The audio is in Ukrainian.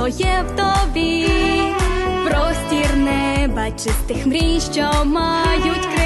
тебе світло є в тобі, простір неба, чистих мрій, що мають